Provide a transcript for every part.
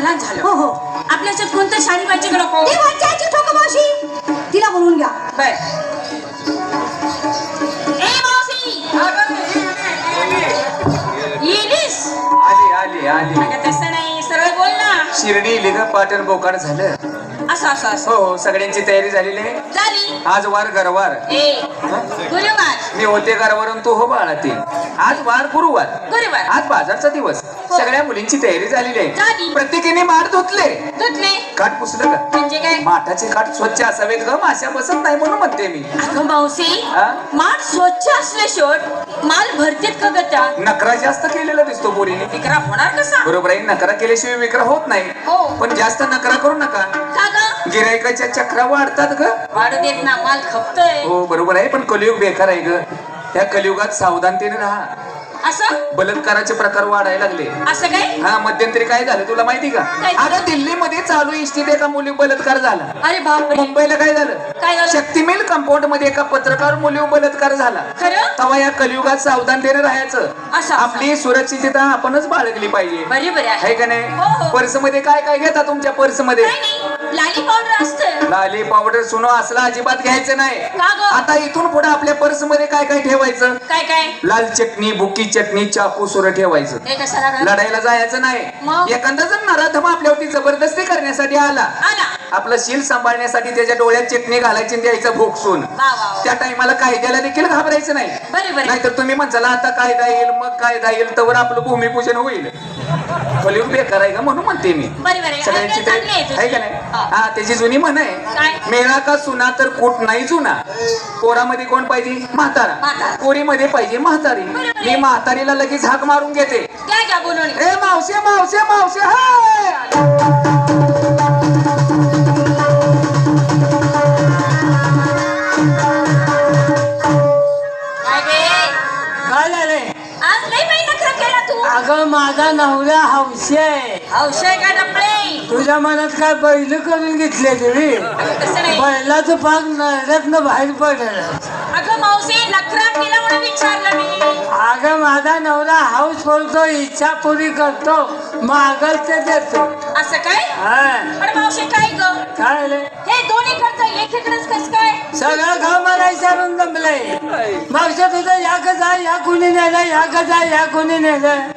लहान झालं. हो हो. आपल्या याच्यात कोणतं शाणी पाहिजे का नको ती वंचायची ठोक मावशी. तिला बोलवून घ्या. बर. ए मावशी! येलीस? आली आली आली. अगं तसं नाही. सरळ बोल ना. शिर्डी इली ग पाटण बोकाड झालं. असं असं असं. हो हो सगळ्यांची तयारी झालेली आहे. झाली. आज वार गरवार ए गुरुवार मी होते गारवारून तू हो बाळाती आज वार गुरुवार. गुरुवार. आज बाजारचा दिवस. हो. सगळ्या मुलींची तयारी झालेली झाली. आहे प्रत्येकीने माठ धुतले. धुतले. काठ पुसलं का? म्हणजे काय? माठाचे काठ स्वच्छ असावेत ग माश्या बसत नाही म्हणून म्हणते मी. अगं मावशी? माठ स्वच्छ असले शोट माल भरतेत का ग त्या नकरा जास्त केलेला दिसतो पोरीने. विक्रा होणार कसा? बरोबर आहे नकरा केल्याशिवाय विक्रा होत नाही. हो. पण जास्त नकरा करू नका. गिरायकाच्या चक्रा वाढतात ग. वाढू देत ना माल खपतोय. हो बरोबर आहे पण कलियुग बेकार आहे ग. त्या कलियुगात सावधानतेने राहा. असं? बलात्काराचे प्रकार वाढायला लागले. असं काय? हा मध्यंतरी काय झालं तुला माहिती का? काय? अगं दिल्लीमध्ये चालू इष्टीत एका मुली बलात्कार झाला. अरे बापरे. मुंबईला काय झालं? काय झालं? शक्तिमेल कंपाऊंडमध्ये एका पत्रकार मुलीवर बलात्कार झाला. खरं? तेव्हा या कलियुगात सावधानतेने राहायचं. असं. आपली सुरक्षितता आपणच बाळगली पाहिजे. बरे बरे आहे. आहे का हो, नाही? हो. पर्समध्ये काय काय घेता तुमच्या पर्समध्ये काय नाही. लाली पावडर असतं. लाली पावडर सुनो असला अजिबात घ्यायचं नाही. का ग? आता इथून पुढे आपल्या पर्समध्ये काय काय ठेवायचं? काय काय? लाल चटणी बुकी चटणी चाकू सुर ठेवायचं. हे कशाला? लढायला जायचं नाही. मग? एखादा जर नराधम आपल्यावरती जबरदस्ती करण्यासाठी आला. आला. आपलं शील सांभाळण्यासाठी त्याच्या डोळ्यात चटणी घालायची आणि द्यायचं भोगसून वा वा वा. त्या टाइमाला कायद्याला देखील घाबरायचं नाही. बरे बरे नाहीतर तुम्ही म्हणसाला आता कायदा येईल मग कायदा येईल तर आपलं भूमिपूजन होईल. कलियुग बेकार आहे का म्हणून म्हणते मी. सगळ्यांची आहे का नाही? हा. हा त्याची जुनी म्हण काय? आहे मेळा का सुना तर कुठ नाही जुना. पोरामध्ये कोण पाहिजे? म्हातारा. म्हातारा. पोरीमध्ये पाहिजे म्हातारी. बरोबर आहे. मी म्हातारीला लगेच हाक मारून घेते. द्या घ्या बोलून. ए मावशे मावशे मावशे हाय! अगं माझा नवरा हौशी. आहे औषध का डपळे? तुझ्या मनात काय बैल करून घेतले तुम्ही तसं नाही. बैलाचं पाक नरड्यातनं बाहेर पडलं. अगं मावशी नखरा केला म्हणून विचारलं मी. अगं माझा नवरा हाऊस बोलतो इच्छा पुरी करतो मागल ते देतो. असं काय? हा. पण मावशी काय ग? काय सगळं गाव मला विचारून जमलंय. मागच्या तुझं या का जा या कुणी नेलं या का जा या कुणी नेलं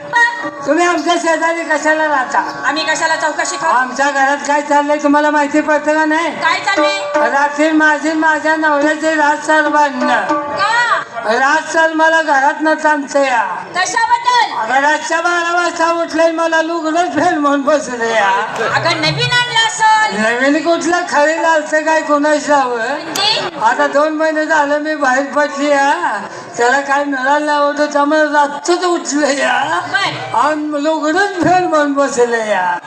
तुम्ही आमच्या शेजारी कशाला राहता? आम्ही कशाला चौकशी करू? आमच्या घरात काय चाललंय तुम्हाला माहिती पडतं का नाही? काय चाललंय? रात्री माझी माझ्या नवऱ्याचे राजसाल बांधणं. का? राजसाल मला घरात न थांबते या अगं रातच्या बारा वाजता उठले मला लुगडच फेल म्हणून बसले या. अगं नवीन आणलं असल. नवीन कुठलं? खरी लालचं काय कोणाच जावं म्हणजे? आता दोन महिने झालं मी बाहेर पडली या. त्याला काय मिळालं नाही होतं त्यामुळे रातच उठलं या. आणि लुगडच फेल म्हणून बसले या.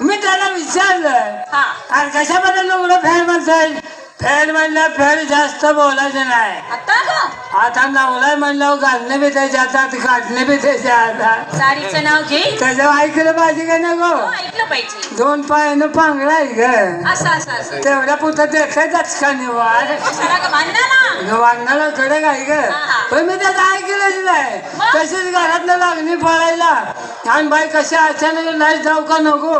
मी त्याला विचारलं हा. आणि कशाबद्दल लुगडं फेल म्हणताय? फेल म्हणलं फेल जास्त बोलायचं नाही. आता ग आता म्हणलं घालणं बी त्याच्या हातात काढणं बी त्याच्या हातात साडीचं नाव घे. त्याचं ऐकलं पाहिजे का नको? हो, ऐकलं पाहिजे. दोन पायानं पांगडा आहे ग. असं असं असं. तेवढ्या पुरतं देखायचाच का निवार कशाला ग कडे काय ग हा. पण मी त्याचं ऐकलंच नाही. मग? तशीच घरातनं लागणी पळायला. आणि बाई कशा अचानक नाही जाऊ का नको.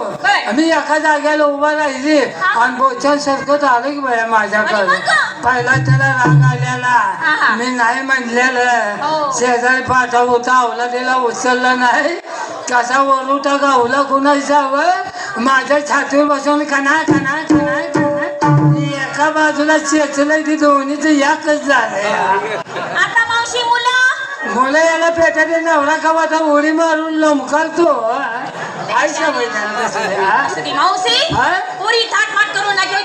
मी एका जागेला उभा राहिली. आणि बोचान सरकत आलं की बाया माझ्याकडे? पहिला त्याला राग आलेला. मी नाही म्हणलेलं हो. शेजारी पाठा होता आवला त्याला उचलला नाही कसा वरुटा गावला कुणाच जावं माझ्या छातीवर बसून कना कना कना एका बाजूला चेचलं ती दोन्हीच याकच मावशी मुलं याला पेटाने नवरा कवाचा उडी मारून लोमकारतो आयशा बैठाला तसं हा? असं ती मावशी? पुरी थाट माट करून लागे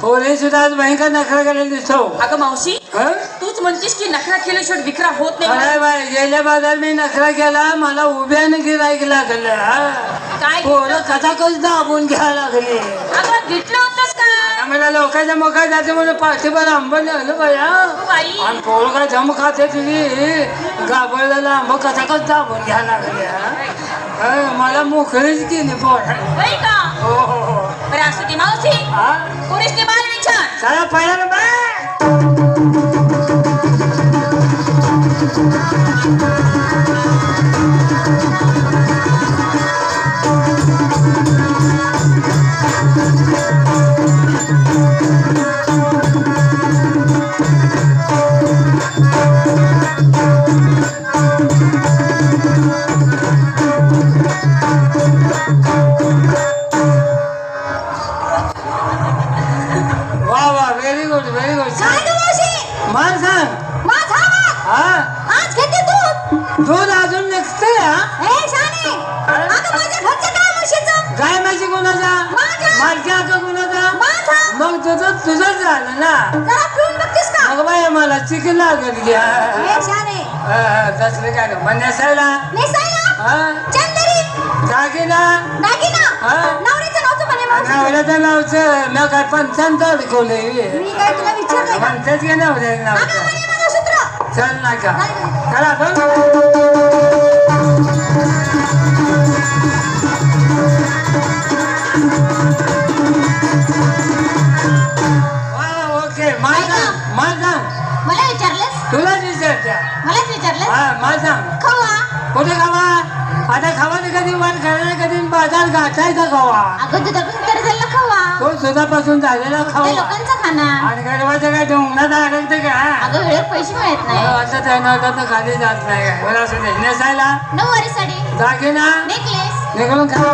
पोरी सुद्धा आज भयंकर नखरा केलेला दिसतो. अगं मावशी हं? तूच म्हणतेस की नखरा केल्याशिवाय विक्रा होत नाही अरे बाय गेल्या बाजार मी नखरा केला मला उभ्यानं गिरायक लागलं हा? काय पोरं कथा कस दाबून घ्यायला लागली. अगं घेतलं होतंस का? मला लोकांच्या मुखात जाते म्हणून पाठीभर आंबा हो? बाई. आणि पोरं काय जम खाते तुझी गाबळलेला आंबा कसा कस दाबून घ्यायला लागली हा? मला मोकळीच केली पोर बाई का? हो हो हो. बरं असं ती मावशी. हा? बाल विचार. चला पहिला नंबर दूध अजून घरचं काय माझी कोणाचा माझ्या. का कोणाचा मग तुझं तुझंच झालं ना? मग बाय मला चिकन लागत घ्या. तसलं काय. पण नेसायला? दागिना? हा. नवऱ्याचं नावचं मी काय पंचांत अडकवलंय. मी काय तुला विचारलंय का? म्हणतात की नवऱ्या अगं नावचं चल ना का. चला ओके मला सांग मला विचारलंस तुलाच विचारत्या मलाच विचारलंस हा सांग खवा कुठे खावा आता खावाने कधी वर करायला कधी बाजार गाठायचा खावा. अगं खवा. तो दुधापासून झालेला ते खावा. लोकांचा खाना आणि गडवाचं काय डोंगरात अडकते का अगं पैसे मिळत नाही. असं तर खाली जात नाही. काय असं नेसायला नऊवारी साडी. दागिना नेकलेस. निघून खा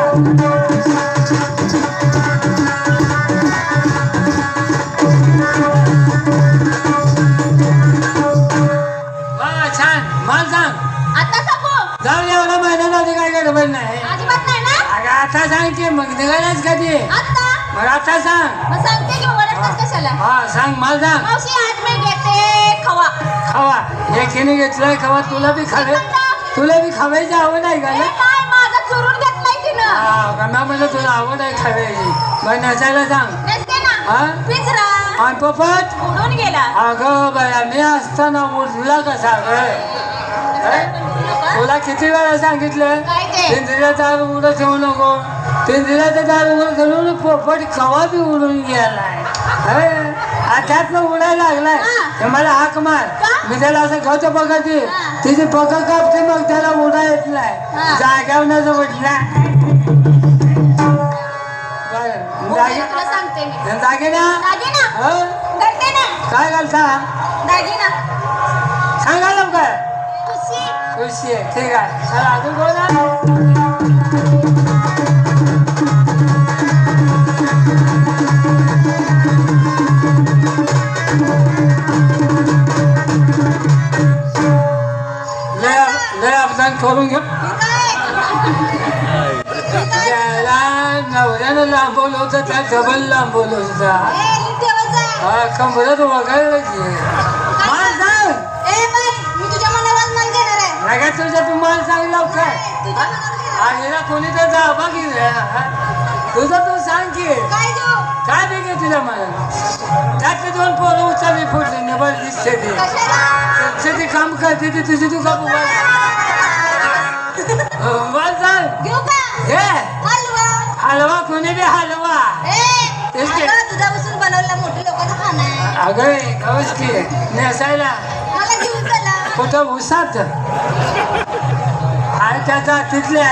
आता? मग आता सांग. मग सांगते की कशाला? हा सांग मला सांग. मावशी आज मी घेते खवा. खावा. एकीने घेतलाय खावा. तुला बी खावे. तुला बी खावायची आवड आहे का ए, ग? नाही माझा चोरून घेतलाय तिनं. हा गम्या म्हणलं तुला आवड आहे खाव्याची? मग नसायला सांग. नसते ना. हा? पिंजरा आणि पपट? उडून गेला. अगं बाया मी असताना उठला कसा ग? तुला किती वेळा सांगितलं? काय ते? पिंजऱ्या दार उघडं ठेवू नको पिंजऱ्याचं दार उघडं ठेवून पोपट कवा बी उडून गेलाय. हं? त्यातनं उडायला लागलाय. हा. ते मला हाक मार? मी त्याला असं खावतं बघते हा. तिची पग कापते मग त्याला उडा येत नाही. जाग्यावर मी. दागिना हं? ना? काय घालता? दागिना सांगा लवकर. खुशी आहे. ठीक आहे. अजून बोला. करून घ्या त्याला नवऱ्यानं लांबवलं होतं त्या डबल लांबवलं होतं कंबरत वगळलं की. मला सांग. तुझ्या तुझ्या तुम्हाला सांग लवकर. ना कोणी तर जाबा की तुझं तू सांग की. काय बेगे तुझ्या मनात त्यातले दोन पोरं उचलली फुटली निबळ दिसते ती त्यांचं ती काम करते ती तुझी तू का उभा बोल सांग घेऊ का? हे हलवा. हलवा कोणी बी हलवा. अगं दुधापासून बनवलेला मोठे लोकांचं खाणं आहे. अगं गवस की नेसायला. मला कुठं उसात? आणि त्याचा तिथल्या